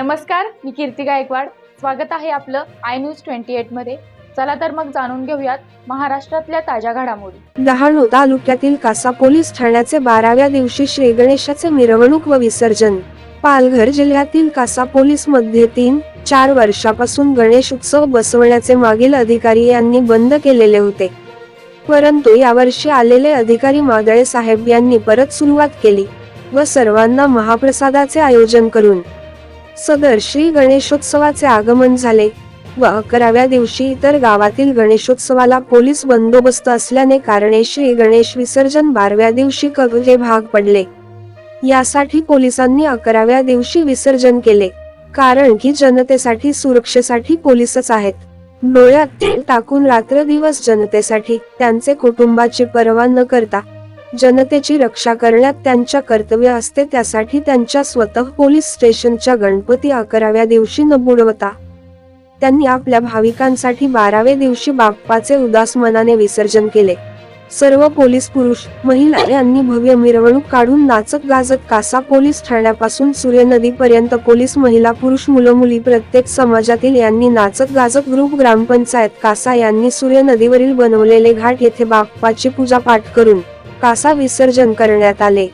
नमस्कार मी कीर्ती गायकवाड. स्वागत आहे आपलं आय न्यूज ट्वेंटी एटमध्ये. चला तर मग जाणून घेऊयात महाराष्ट्रातल्या ताज्या घडामोडी. डहाणू तालुक्यातील कासा पोलीस ठाण्याचे बाराव्या दिवशी श्री गणेशाचे मिरवणूक व विसर्जन. पालघर जिल्ह्यातील कासा पोलीसमध्ये तीन चार वर्षापासून गणेश उत्सव बसवण्याचे मागील अधिकारी यांनी बंद केलेले होते. परंतु यावर्षी आलेले अधिकारी मादळे साहेब यांनी परत सुरुवात केली व सर्वांना महाप्रसादाचे आयोजन करून सदर श्री गणेशोत्सवाचे आगमन झाले व अकराव्या दिवशी इतर गावातील गणेशोत्सवाला पोलीस बंदोबस्त असल्याने कारणे श्री गणेश विसर्जन बारव्या दिवशी कगजे भाग पडले. यासाठी पोलिसांनी अकराव्या दिवशी विसर्जन केले कारण की जनतेसाठी सुरक्षेसाठी पोलीसच आहेत. डोळ्यात तेल टाकून रात्र दिवस जनतेसाठी त्यांचे कुटुंबाची पर्वा न करता जनतेची रक्षा करण्यात त्यांच्या कर्तव्य असते त्यासाठी त्यांच्या स्वतः पोलीस स्टेशनच्या गणपती अकराव्या दिवशी न बुडवता त्यांनी आपल्या भाविकांसाठी बारावे दिवशी बाप्पाचे उदास मनाने विसर्जन केले. सर्व पोलीस पुरुष महिला यांनी भव्य मिरवणूक काढून नाचत गाजत कासा पोलीस ठाण्यापासून सूर्य नदीपर्यंत पोलीस महिला पुरुष मुलं मुली प्रत्येक समाजातील यांनी नाचत गाजत ग्रुप ग्रामपंचायत कासा यांनी सूर्य नदीवरील बनवलेले घाट येथे बाप्पाची पूजा पाठ करून कासा विसर्जन करण्यात आले.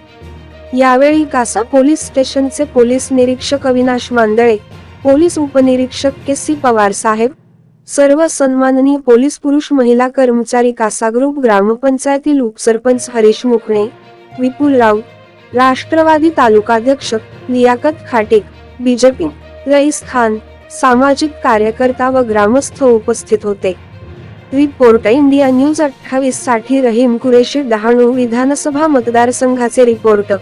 यावेळी कासा पोलीस स्टेशनचे पोलीस निरीक्षक अविनाश मांदळे पोलीस उपनिरीक्षक के सी पवार साहेब सर्व सन्माननीय पोलीस पुरुष महिला कर्मचारी कासा ग्रुप ग्रामपंचायतील उपसरपंच हरीश मुकणे विपुल राऊत राष्ट्रवादी तालुकाध्यक्ष लियाकत खाटेक बीजेपी रईस खान सामाजिक कार्यकर्ता व ग्रामस्थ उपस्थित होते. रिपोर्ट इंडिया न्यूज अठ्ठावीससाठी रहीम कुरेशी डहाणू विधानसभा मतदारसंघाचे रिपोर्ट.